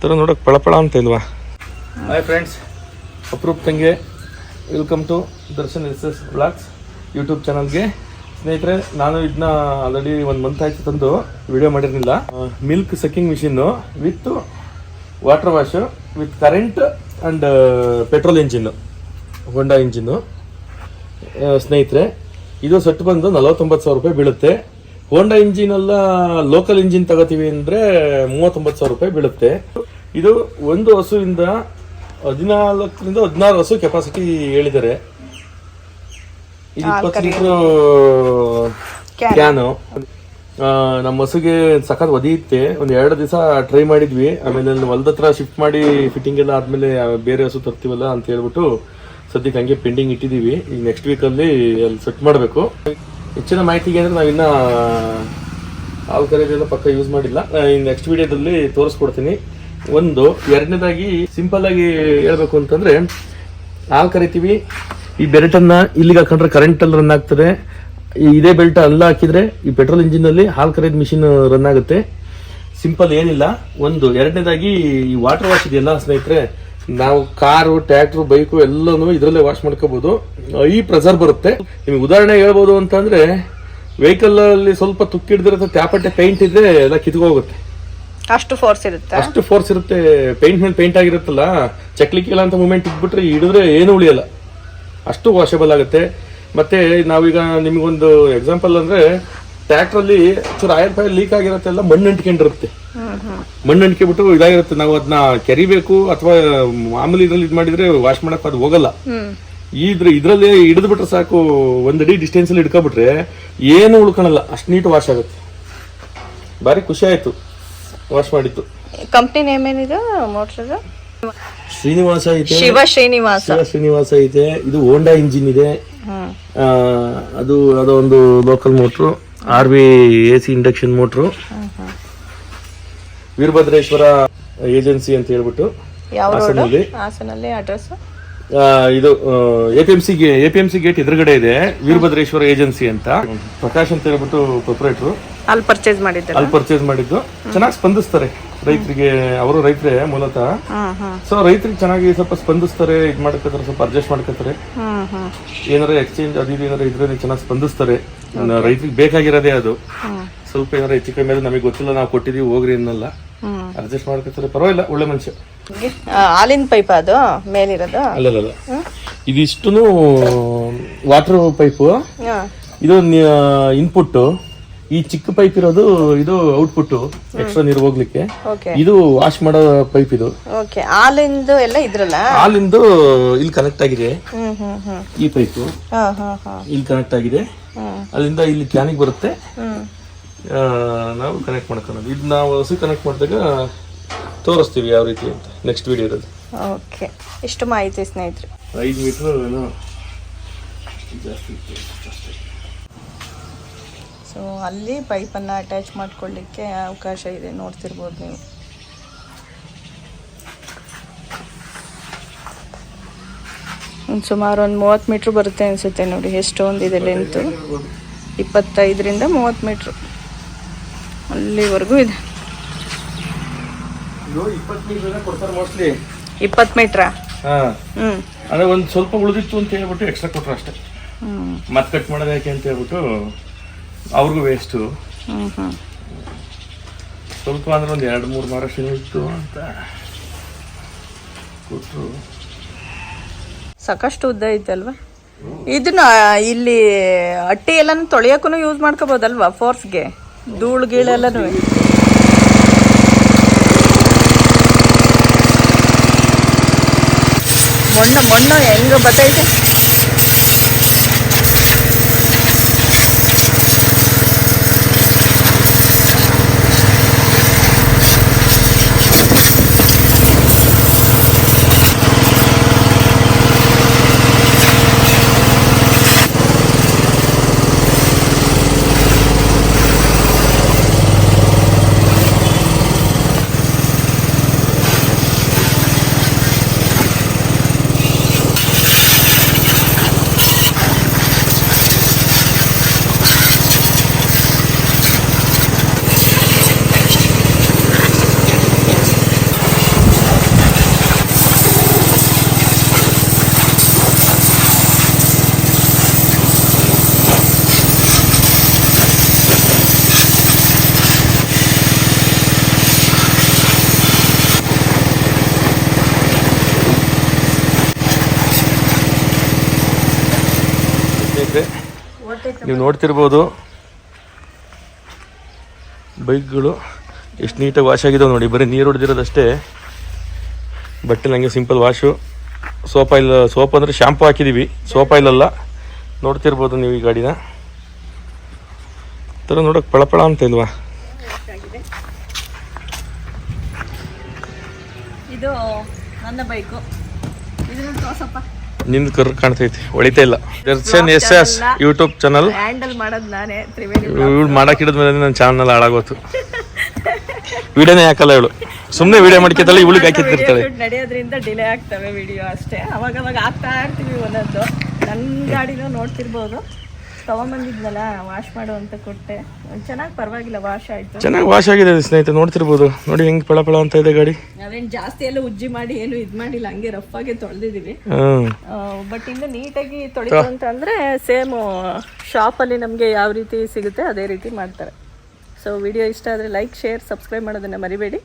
ಥರ ನೋಡೋಕೆ ಪಳಪಳ ಅಂತ ಇಲ್ವಾ? Hi friends ಅಪರೂಪದಂಗೆ welcome to Darshan S S blogs YouTube ಚಾನಲ್ಗೆ ಸ್ನೇಹಿತರೆ, ನಾನು ಇದನ್ನ ಆಲ್ರೆಡಿ ಒಂದು ಮಂತ್ ಆಯಿತು ತಂದು ವಿಡಿಯೋ ಮಾಡಿರಲಿಲ್ಲ. Milk sucking machine with water wash with current and petrol engine Honda engine ಸ್ನೇಹಿತರೆ, ಇದು ಸೆಟ್ ಬಂದು ನಲವತ್ತೊಂಬತ್ತು ಸಾವಿರ ರೂಪಾಯಿ ಬೀಳುತ್ತೆ. ಹೋಂಡಾ ಇಂಜಿನ್ ಎಲ್ಲ ಲೋಕಲ್ ಇಂಜಿನ್ ತಗೋತೀವಿ ಅಂದ್ರೆ ಮೂವತ್ತೊಂಬತ್ತು ಸಾವಿರ ರೂಪಾಯಿ ಬೀಳುತ್ತೆ. ಇದು ಒಂದು ಹಸುವಿಂದ ಹದಿನಾಲ್ಕರಿಂದ ಹದಿನಾರು ಹಸು ಕೆಪಾಸಿಟಿ ಹೇಳಿದ್ದಾರೆ. ಇದು ಇಪ್ಪತ್ತು ಲೀಟ್ರ್ ಕ್ಯಾನು. ನಮ್ಮ ಹಸುಗೆ ಸಖತ್ ಒದಿಯುತ್ತೆ ಒಂದು ಎರಡು ದಿವಸ ಟ್ರೈ ಮಾಡಿದ್ವಿ. ಆಮೇಲೆ ಅಲ್ಲಿ ಹೊಲ್ದ ಹತ್ರ ಶಿಫ್ಟ್ ಮಾಡಿ ಫಿಟ್ಟಿಂಗ್ ಎಲ್ಲ ಆದ್ಮೇಲೆ ಬೇರೆ ಹಸು ತರ್ತೀವಲ್ಲ ಅಂತ ಹೇಳ್ಬಿಟ್ಟು ಸದ್ಯಕ್ಕೆ ಹಂಗೆ ಪೆಂಡಿಂಗ್ ಇಟ್ಟಿದ್ದೀವಿ ಈಗ ನೆಕ್ಸ್ಟ್ ವೀಕಲ್ಲಿ ಅಲ್ಲಿ ಸೆಟ್ ಮಾಡಬೇಕು. ಹೆಚ್ಚಿನ ಮಾಹಿತಿಗೆ ಅಂದರೆ ನಾವು ಇನ್ನೂ ಹಾಲು ಕರೆಯೋದೆಲ್ಲ ಪಕ್ಕ ಯೂಸ್ ಮಾಡಿಲ್ಲ. ನೆಕ್ಸ್ಟ್ ವಿಡಿಯೋದಲ್ಲಿ ತೋರಿಸ್ಕೊಡ್ತೀನಿ. ಒಂದು, ಎರಡನೇದಾಗಿ ಸಿಂಪಲ್ ಆಗಿ ಹೇಳ್ಬೇಕು ಅಂತಂದ್ರೆ ಹಾಲು ಕರಿತೀವಿ. ಈ ಬೆರೆಟನ್ನ ಇಲ್ಲಿಗೆ ಹಾಕೊಂಡ್ರೆ ಕರೆಂಟ್ ಅಲ್ಲಿ ರನ್ ಆಗ್ತದೆ. ಇದೇ ಬೆಲ್ಟ್ ಅಲ್ಲ ಹಾಕಿದರೆ ಈ ಪೆಟ್ರೋಲ್ ಇಂಜಿನ್ ಅಲ್ಲಿ ಹಾಲು ಕರೆಯೋದು ಮಿಷಿನ್ ರನ್ ಆಗುತ್ತೆ. ಸಿಂಪಲ್ ಏನಿಲ್ಲ. ಒಂದು, ಎರಡನೇದಾಗಿ ಈ ವಾಟರ್ ವಾಶ್ ಇದೆಯಲ್ಲ ಸ್ನೇಹಿತರೆ ನಾವು ಕಾರು ಟ್ರ್ಯಾಕ್ಟರ್ ಬೈಕು ಎಲ್ಲನೂ ಇದರಲ್ಲೇ ವಾಶ್ ಮಾಡ್ಕೋಬಹುದು ಈ ಪ್ರೆಸರ್ ಬರುತ್ತೆ. ನಿಮ್ಗೆ ಉದಾಹರಣೆ ಹೇಳ್ಬೋದು ಅಂತಂದ್ರೆ ವೆಹಿಕಲ್ ಅಲ್ಲಿ ಸ್ವಲ್ಪ ತುಕ್ಕಿಡ್ದಿರುತ್ತೆ ತ್ಯಾಪಟ್ಟೆ ಪೇಂಟ್ ಇದ್ರೆ ಎಲ್ಲ ಕಿತ್ಕೋಗುತ್ತೆ. ಅಷ್ಟು ಫೋರ್ಸ್ ಇರುತ್ತೆ? ಅಷ್ಟು ಫೋರ್ಸ್ ಇರುತ್ತೆ. ಪೇಂಟ್ ಮೇಲೆ ಪೇಂಟ್ ಆಗಿರುತ್ತಲ್ಲ ಚಕ್ಲಿಕ್ಕಿಲ್ಲ ಅಂತ ಮೂಮೆಂಟ್ ಇಟ್ಬಿಟ್ರೆ ಹಿಡಿದ್ರೆ ಏನು ಉಳಿಯಲ್ಲ. ಅಷ್ಟು ವಾಷಬಲ್ ಆಗುತ್ತೆ. ಮತ್ತೆ ನಾವೀಗ ನಿಮ್ಗೊಂದು ಎಕ್ಸಾಂಪಲ್ ಅಂದ್ರೆ ಟ್ರ್ಯಾಕ್ಟರ್ ಅಲ್ಲಿ ಚೂರು ಆಯಿಲ್ ಫೈಲ್ ಲೀಕ್ ಆಗಿರುತ್ತೆ ಎಲ್ಲ ಮಣ್ಣು ಅಂಟ್ಕೊಂಡಿರುತ್ತೆ. ಮಣ್ಣು ಅಂಟ್ಕೊಂಡ್ಬಿಟ್ಟು ಇದಾಗಿರುತ್ತೆ. ನಾವು ಅದನ್ನ ಕೆರಿಬೇಕು ಅಥವಾ ಮಾಮೂಲಿ ಇದ್ರಲ್ಲಿ ಇದು ಮಾಡಿದ್ರೆ ವಾಶ್ ಮಾಡಕ್ ಅದು ಹೋಗಲ್ಲ. ಇದ್ರ ಇದ್ರಲ್ಲಿ ಹಿಡಿದು ಬಿಟ್ರೆ ಸಾಕು. ಒಂದಡಿ ಡಿಸ್ಟೆನ್ಸ್ ಅಲ್ಲಿ ಇಟ್ಕೊಬಿಟ್ರೆ ಏನು ಉಳ್ಕೊಳಲ್ಲ. ಅಷ್ಟು ನೀಟ್ ವಾಶ್ ಆಗುತ್ತೆ. ಬಾರಿ ಖುಷಿ ಆಯ್ತು. ವಾಶ್ ಮಾಡಿತ್ತು ಕಂಪ್ನಿ ನೇಮ್ ಏನಿದೆ? ಮೋಟರ್ ಶ್ರೀನಿವಾಸ ಐತೆ. ಶಿವ ಶ್ರೀನಿವಾಸ. ಶಿವ ಶ್ರೀನಿವಾಸ ಐತೆ. ಇದು ಹೋಂಡಾ ಇಂಜಿನ್ ಇದೆ. ಆ, ಅದು ಅದೊಂದು ಒಂದು local motor R B A C induction motor. Veerabhadreshwara agency ಅಂತ ಹೇಳ್ಬಿಟ್ಟು ಹಾಸನಲ್ಲಿ ಹಾಸನಲ್ಲಿ ಅಡ್ರೆಸ್ ಇದು A P M C A P M C gate ಎದುರುಗಡೆ ಇದೆ. ವೀರಭದ್ರೇಶ್ವರ ಏಜೆನ್ಸಿ ಅಂತ. ಪ್ರಕಾಶ್ ಅಂತ ಹೇಳ್ಬಿಟ್ಟು ಪ್ರೊಪರೇಟ್ರು ಅಲ್ಲಿ ಪರ್ಚೇಸ್ ಮಾಡಿದ್ದು ಅಲ್ಲಿ ಪರ್ಚೇಸ್ ಮಾಡಿದ್ದು. ಚೆನ್ನಾಗಿ ಸ್ಪಂದಿಸ್ತಾರೆ. ರೈತರಿಗೆ ಅವರು ರೈತರೇ ಮೂಲತಃ. ಸೊ ರೈತರಿಗೆ ಚೆನ್ನಾಗಿ ಸ್ವಲ್ಪ ಸ್ಪಂದಿಸ್ತಾರೆ ಇದು ಮಾಡ್ಕೋತಾರೆ ಸ್ವಲ್ಪ ಅಡ್ಜಸ್ಟ್ ಮಾಡ್ಕೋತಾರೆ ಏನಾರ ಎಕ್ಸ್ಚೇಂಜ್ ಅದು ಏನಾರ ಇದ್ರೆ ಚೆನ್ನಾಗಿ ಸ್ಪಂದಿಸ್ತಾರೆ. ರೈತರಿಗೆ ಬೇಕಾಗಿರೋದೇ ಅದು. ಸ್ವಲ್ಪ ಏನಾರ ಹೆಚ್ಚು ಕಮ್ಮಿ ಆದ್ರೆ ನಮಗೆ ಗೊತ್ತಿಲ್ಲ ನಾವು ಕೊಟ್ಟಿದೀವಿ ಹೋಗ್ರಿ ಅನ್ನಲ್ಲ. ಅಡ್ಜಸ್ಟ್ ಮಾಡ್ಕೊತಾರೆ ಪರವಾಗಿಲ್ಲ ಒಳ್ಳೆ ಮನುಷ್ಯ. ಹಾಲಿನ ಪೈಪ್ ಅದು ಮೇಲಿರೋದು? ಅಲ್ಲಲ್ಲ ಇದಿಷ್ಟು ವಾಟರ್ ಪೈಪು ಇದು ಇನ್ಪುಟ್ ಈ ಚಿಕ್ಕ ಪೈಪ್ ಇರೋದು ಇದು ಔಟ್ಪುಟ್ ಎಕ್ಸ್ಟ್ರಾ ನೀರು ಹೋಗ್ಲಿಕ್ಕೆ. ಇದು ವಾಶ್ ಮಾಡೋ ಪೈಪ್ ಇದು. ಹಾಲಿಂದು ಎಲ್ಲ ಇದ್ರಲ್ಲ? ಹಾಲಿಂದು ಇಲ್ಲಿ ಕನೆಕ್ಟ್ ಆಗಿದೆ. ಈ ಪೈಪ್ ಇಲ್ಲಿ ಕನೆಕ್ಟ್ ಆಗಿದೆ. ಅಲ್ಲಿಂದ ಇಲ್ಲಿ ಕ್ಯಾನಿಗೆ ಬರುತ್ತೆ. ನಾವು ಕನೆಕ್ಟ್ ಮಾಡ್ಕೊಳ್ಳೋದು. ಇದು ನಾವು ಹಸು ಕನೆಕ್ಟ್ ಮಾಡಿದಾಗ ತೋರಿಸ್ತೀವಿ ಯಾವ ರೀತಿ ಅಂತ ನೆಕ್ಸ್ಟ್ ವಿಡಿಯೋದಲ್ಲಿ ಓಕೆ ಇಷ್ಟು ಮಾಹಿತಿ ಸ್ನೇಹಿತರೆ. ಐದು ಮೀಟ್ರ್ ಏನೋ ಜಾಸ್ತಿ. ಸೊ ಅಲ್ಲಿ ಪೈಪನ್ನು ಅಟ್ಯಾಚ್ ಮಾಡ್ಕೊಳ್ಳಿಕ್ಕೆ ಅವಕಾಶ ಇದೆ ನೋಡ್ತಿರ್ಬೋದು ನೀವು. ಒಂದು ಸುಮಾರು ಒಂದು ಮೂವತ್ತು ಮೀಟ್ರ್ ಬರುತ್ತೆ ಅನಿಸುತ್ತೆ ನೋಡಿ ಎಷ್ಟೊಂದಿದೆ ಲೆಂತು ಇಪ್ಪತ್ತೈದರಿಂದ ಮೂವತ್ತು ಮೀಟ್ರ್ ಅಲ್ಲಿವರೆಗೂ ಇದೆ. ಇಪ್ಪತ್ತು ಮೀಟ್ರ? ಅದೇ ಒಂದು ಸ್ವಲ್ಪ ಉಳಿದಿತ್ತು ಅಂತ ಹೇಳ್ಬಿಟ್ಟು ಎಕ್ಸ್ಟ್ರಾ ಕೊಟ್ರು ಅಷ್ಟೇ. ಮತ್ತೆ ಕಟ್ ಮಾಡೋದಕ್ಕೆ ಯಾಕೆ ಅಂತ ಹೇಳ್ಬಿಟ್ಟು ಅವ್ರಿಗೂ ವೇಸ್ಟು ಸ್ವಲ್ಪ ಅಂದ್ರೆ ಒಂದು ಎರಡು ಮೂರು ಮಾರಷ್ಟು ಇತ್ತು ಅಂತ ಕೊಟ್ಟರು ಸಾಕಷ್ಟು ಉದ್ದ ಐತಲ್ವಾ ಇದನ್ನ ಇಲ್ಲಿ ಅಟ್ಟಿ ಎಲ್ಲಾನು ತೊಳೆಯೋಕ್ಕೂ ಯೂಸ್ ಮಾಡ್ಕೋಬೋದಲ್ವಾ ಫೋರ್ಸ್ಗೆ ಧೂಳು ಗೀಳೆಲ್ಲನೂ ಮಣ್ಣು ಮಣ್ಣು ಹೆಂಗ ಬತ್ತೈತೆ? ನೀವು ನೋಡ್ತಿರ್ಬೋದು. ಬೈಕ್ಗಳು ಎಷ್ಟು ನೀಟಾಗಿ ವಾಶ್ ಆಗಿದಾವೆ ನೋಡಿ. ಬರೀ ನೀರು ಹೊಡೆದಿರೋದಷ್ಟೇ. ಬಟ್ಟೆ ನನಗೆ simple wash soap oil soap ಅಂದರೆ ಶ್ಯಾಂಪು ಹಾಕಿದ್ದೀವಿ ಸೋಪ್ ಅಲ್ಲ ನೋಡ್ತಿರ್ಬೋದು ನೀವು ಈ ಗಾಡಿನ. ಥರ ನೋಡೋಕೆ ಪಳಪಳ ಅಂತ ಇಲ್ವಾ? ಇದು ನನ್ನ ಬೈಕು. ಇದನ್ನ ತೋರ್ಸಪ್ಪ. ನಿಂದು ಕರ್ ಕಾಣ್ತೈತಿ ಒಳಿತಾ ಇಲ್ಲ. Darshan S S YouTube channel handle ಮಾಡೋದು ನಾನೇ ತ್ರಿವೇಣಿ ಇವಳು ಮಾಡಕ್ ಹಿಡಿದ್ಮೇಲೆ ನನ್ನ ಚಾನಲ್ ಹಾಳಾಗೋತು. ವಿಡಿಯೋನೇ ಹಾಕಲ್ಲ ಇವಳು. ಸುಮ್ಮನೆ ವಿಡಿಯೋ ಮಾಡ್ಕೊತಾಳೆ ಇವಳಿಗೆ ಹಾಕಿದ್ದಿರ್ತಾಳೆ shoot ನಡೆಯೋದ್ರಿಂದ ಡಿಲೇ ಆಗ್ತವೆ ವಿಡಿಯೋ ಅಷ್ಟೇ. ಅವಾಗ ಅವಾಗ ಆಗ್ತಾ ಇರ್ತೀವಿ ಒಂದೊಂದು. ನನ್ನ ಗಾಡಿನೂ ನೋಡ್ತಿರ್ಬೋದು. ತಗೊಂಬಂದಿದ್ನಲ್ಲ ವಾಶ್ ಮಾಡು ಅಂತ ಕೊಟ್ಟೆ. ಚೆನ್ನಾಗಿ ಪರವಾಗಿಲ್ಲ ವಾಶ್ ಆಯ್ತು. ಚೆನ್ನಾಗಿ ವಾಶ್ ಆಗಿದೆ ಸ್ನೇಹಿತರೆ ನೋಡ್ತಿರ್ಬೋದು. ನೋಡಿ ಹೆಂಗ್ ಪಳ ಅಂತ ಇದೆ ಗಾಡಿ. ನಾವೇನ್ ಜಾಸ್ತಿ ಎಲ್ಲ ಉಜ್ಜಿ ಮಾಡಿ ಏನು ಇದ್ ಮಾಡಿಲ್ಲ ಹಂಗೆ ರಫ್ ಆಗಿ ತೊಳೆದಿದೀವಿ ಬಟ್ ಇನ್ನು ನೀಟಾಗಿ ತೊಳಿತು ಅಂತ ಅಂದ್ರೆ ಸೇಮ್ ಅಲ್ಲಿ ನಮ್ಗೆ ಯಾವ ರೀತಿ ಸಿಗುತ್ತೆ ಅದೇ ರೀತಿ ಮಾಡ್ತಾರೆ. ಸೊ ವಿಡಿಯೋ ಇಷ್ಟ ಆದ್ರೆ ಲೈಕ್ ಶೇರ್ ಸಬ್ಸ್ಕ್ರೈಬ್ ಮಾಡೋದನ್ನ ಮರಿಬೇಡಿ.